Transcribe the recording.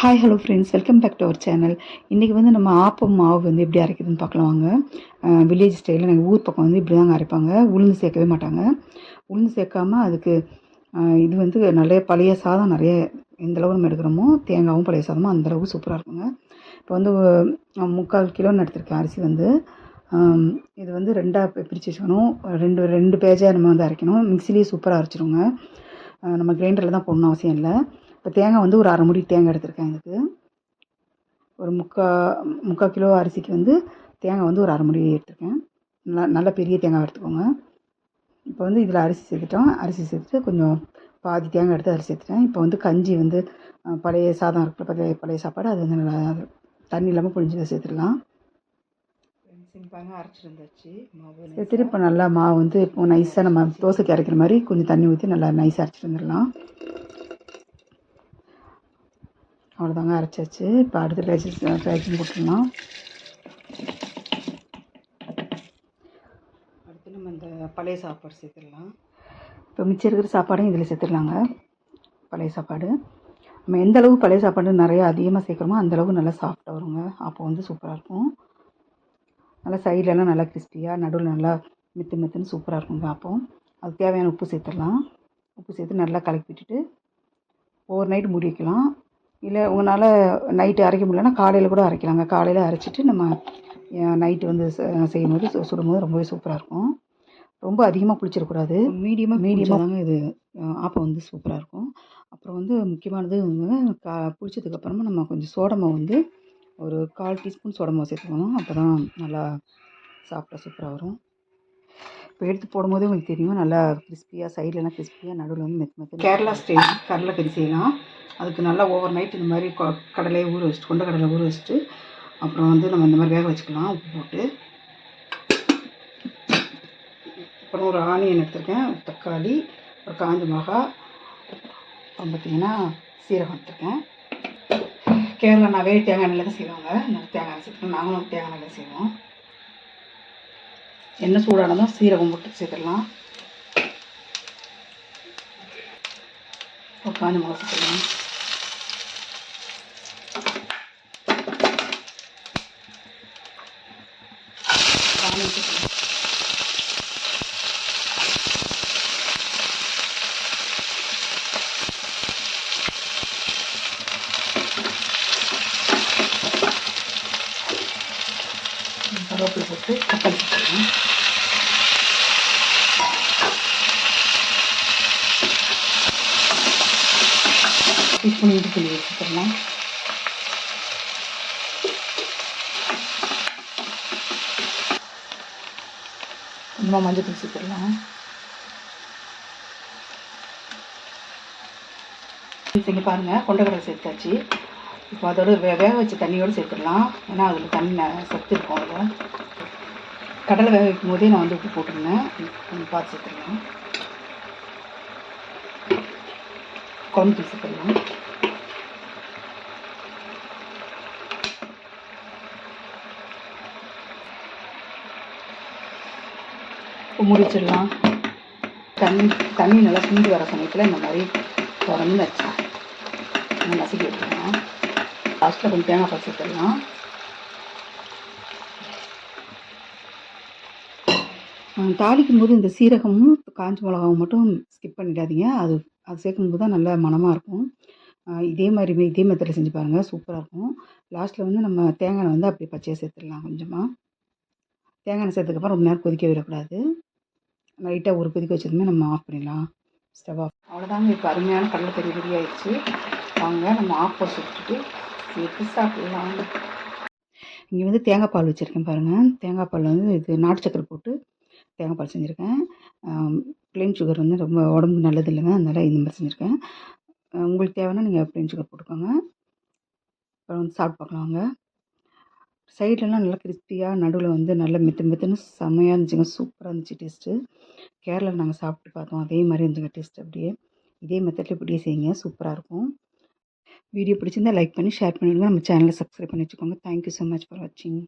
Hi hello friends welcome back to our channel இன்றைக்கி வந்து நம்ம ஆப்பம் மாவு வந்து எப்படி அரைக்குதுன்னு பார்க்கலாம் வாங்க. வில்லேஜ் ஸ்டைலில் நாங்கள் ஊர் பக்கம் வந்து இப்படி தாங்க அரைப்பாங்க. உளுந்து சேர்க்கவே மாட்டாங்க. உளுந்து சேர்க்காமல் அதுக்கு இது வந்து நிறைய பழைய சாதம் நிறைய எந்தளவு நம்ம எடுக்கிறோமோ தேங்காவும் பழைய சாதமும் அந்தளவுக்கு சூப்பராக இருக்குங்க. இப்போ வந்து முக்கால் கிலோன்னு எடுத்திருக்கேன் அரிசி வந்து. இது வந்து ரெண்டாக பிரித்து வச்சுக்கணும். ரெண்டு ரெண்டு பேஜாக நம்ம வந்து அரைக்கணும். மிக்சிலேயே சூப்பராக அரைச்சிருங்க நம்ம கிரைண்டரில் தான் போடணும் அவசியம் இல்லை. இப்போ தேங்காய் வந்து ஒரு அரை முடி தேங்காய் எடுத்திருக்கேன் இதுக்கு. ஒரு முக்கா முக்கால் கிலோ அரிசிக்கு வந்து தேங்காய் வந்து ஒரு அரை முடி எடுத்திருக்கேன். நல்லா நல்ல பெரிய தேங்காய் எடுத்துக்கோங்க. இப்போ வந்து இதில் அரிசி சேர்த்துட்டோம். அரிசி சேர்த்துட்டு கொஞ்சம் பாதி தேங்காய் எடுத்து அரிசி சேர்த்துட்டேன். இப்போ வந்து கஞ்சி வந்து பழைய சாதம் இருக்கிற பழைய பழைய சாப்பாடு அது வந்து நல்லா தண்ணி இல்லாமல் புழிஞ்சு சேர்த்துடலாம். சிம்பிளாக அரைச்சிட்டு வந்தாச்சு மாவு சேர்த்துட்டு இப்போ நல்லா மாவு வந்து இப்போ நைஸாக நம்ம தோசைக்கு அரைக்கிற மாதிரி கொஞ்சம் தண்ணி ஊற்றி நல்லா நைஸாக அரைச்சிட்டு வந்துடலாம். அவ்வளோதாங்க அரைச்சாச்சு. இப்போ அடுத்து பேக்கிங் பேக்கிங் போட்டுடலாம். அடுத்து நம்ம இந்த பழைய சாப்பாடு சேர்த்துடலாம். இப்போ மிச்சம் இருக்கிற சாப்பாடையும் இதில் சேர்த்துடலாங்க. பழைய சாப்பாடு. நம்ம எந்த அளவுக்கு பழைய சாப்பாடு நிறைய அதிகமாக சேர்க்குறோமோ அந்த அளவுக்கு நல்லா சாஃப்டாக வருங்க. அப்போ வந்து சூப்பராக இருக்கும். நல்லா சைட்லலாம் நல்லா கிறிஸ்பியாக நடுவில் நல்லா மெத்து மெத்துன்னு சூப்பராக இருக்குங்க அப்போ. அதுக்கு தேவையான உப்பு சேர்த்துடலாம். உப்பு சேர்த்து நல்லா கலக்கி விட்டுட்டு ஓவர் நைட் மூடி வைக்கலாம். இல்லை உங்களால் நைட்டு அரைக்க முடியலன்னா காலையில் கூட அரைக்கலாங்க. காலையில் அரைச்சிட்டு நம்ம நைட்டு வந்து செ- செய்யும்போது சு- சுடும்போது ரொம்பவே சூப்பராக இருக்கும். ரொம்ப அதிகமாக புளிச்சிடக்கூடாது மீடியமாக மீடியமாக தாங்க இது ஆப்பம் வந்து சூப்பராக இருக்கும். அப்புறம் வந்து முக்கியமானது வந்து கா புளிச்சதுக்கப்புறமா நம்ம கொஞ்சம் சோடமாவு வந்து ஒரு கால் டீஸ்பூன் சோடமாவு சேர்த்துக்கணும். அப்போ தான் நல்லா சாப்பிட்டா சூப்பராக வரும். இப்போ எடுத்து போடும்போதே உங்களுக்கு தெரியும்? நல்லா கிறிஸ்பியாக சைட்லலாம் கிறிஸ்பியாக நடுவில் வந்து மெத்து மெத்து கேரளா ஸ்டைல் கடலைக்கறி செய்யலாம். அதுக்கு நல்லா ஓவர் நைட் இந்த மாதிரி கொ- கடலையை ஊற வச்சுட்டு கொண்ட கடலை ஊற வச்சுட்டு அப்புறம் வந்து நம்ம இந்த மாதிரி வேக வச்சுக்கலாம் உப்பு போட்டு. அப்புறம் ஒரு ஆனியன் எடுத்திருக்கேன் தக்காளி ஒரு காஞ்ச மிளகா அப்புறம் பார்த்தீங்கன்னா சீரகம் எடுத்திருக்கேன். வேறு தேங்காய் எண்ணெயில் தான் செய்வாங்க நான் தேங்காய் எண்ணெய் சேர்த்துக்கலாம் நாங்களும் தேங்காய் எண்ணெயில் செய்வோம். எண்ணெய் சூடானதும் சீரகம் போட்டு சேர்த்துடலாம். ஒரு காஞ்ச மிளகா சேர்த்துக்கலாம் ஆனியன் கருவேப்பிலை போட்டு தக்காளி சேர்த்துக்கலாம் டீஸ்பூன் இஞ்சி வச்சுக்கலாம் கொஞ்சமாக மஞ்சள் தூள் சேர்த்துடலாம். இங்கே பாருங்கள் கொண்டக்கடலை சேர்த்தாச்சு. இப்போ அதோட வே வேக வச்ச தண்ணியோடு சேர்த்துடலாம். ஏன்னா அதில் தண்ணி சத்து இருக்கும் அதில். கடலை வேக வைக்கும் போதே நான் வந்து உப்பு போட்டிருந்தேன். கொஞ்சம் பார்த்து சேர்த்துடலாம். குழம்பு தூள் சேர்த்துடலாம். முடிச்சிடலாம். தண்ணி தண்ணி நல்லா சுண்டு வர சமயத்தில் இந்த மாதிரி திறந்து வச்சு. நல்லா நசுக்கி விட்டுருலாம் லாஸ்ட்டில் கொஞ்சம் தேங்காய் பால் சேர்த்துடலாம். தாளிக்கும் போது இந்த சீரகமும் காஞ்ச மிளகாவும் மட்டும் ஸ்கிப் பண்ணிடாதீங்க. அது அது சேர்க்கும் போது தான் நல்ல மனமாக இருக்கும். இதே மாதிரி இதே மெத்தடில் செஞ்சு பாருங்கள் சூப்பராக இருக்கும். லாஸ்ட்டில் வந்து நம்ம தேங்காய் வந்து அப்படியே பச்சையாக சேர்த்துடலாம் கொஞ்சமாக தேங்காய் எண்ணெய் ரொம்ப நேரம் கொதிக்க விடக்கூடாது. லைட்டாக ஒரு கொதிக்க வச்சதுமே நம்ம ஆஃப் பண்ணிடலாம். Stove off. அவ்வளோதாங்க இப்போ அருமையான கடலைக்கறி ரெடி ஆயிடுச்சு. வாங்க நம்ம ஆஃபர் சுட்டுட்டு சேர்த்து சாப்பிடலாம். இங்கே வந்து தேங்காய் பால் வச்சுருக்கேன் பாருங்கள் தேங்காய் பால் வந்து இது நாட்டு சக்கரை போட்டு தேங்காய் பால் செஞ்சுருக்கேன். ப்ளைன் சுகர் வந்து ரொம்ப உடம்புக்கு நல்லது இல்லைங்க அதனால் இந்த மாதிரி செஞ்சுருக்கேன். உங்களுக்கு தேவைன்னா நீங்கள் ப்ளைன் சுகர் போட்டுக்கோங்க. அப்புறம் வந்து சாப்பிட்டு பார்க்கலாம் வாங்க. சைட்லலாம் நல்லா கிறிஸ்பியாக நடுவில் வந்து நல்லா மெத்து மெத்துன்னு செம்மையாக இருந்துச்சுங்க. சூப்பராக இருந்துச்சு டேஸ்ட்டு. கேரளாவில் நாங்கள் சாப்பிட்டு பார்த்தோம். அதே மாதிரி இருந்துச்சுங்க டேஸ்ட் அப்படியே. இதே மெத்தடில் இப்படியே செய்யுங்க. சூப்பராக இருக்கும். வீடியோ பிடிச்சிருந்தா லைக் பண்ணி ஷேர் பண்ணிவிடுங்க நம்ம சேனலை சப்ஸ்கிரைப் பண்ணி வச்சுக்கோங்க. தேங்க்யூ ஸோ மச் ஃபார் வாட்சிங்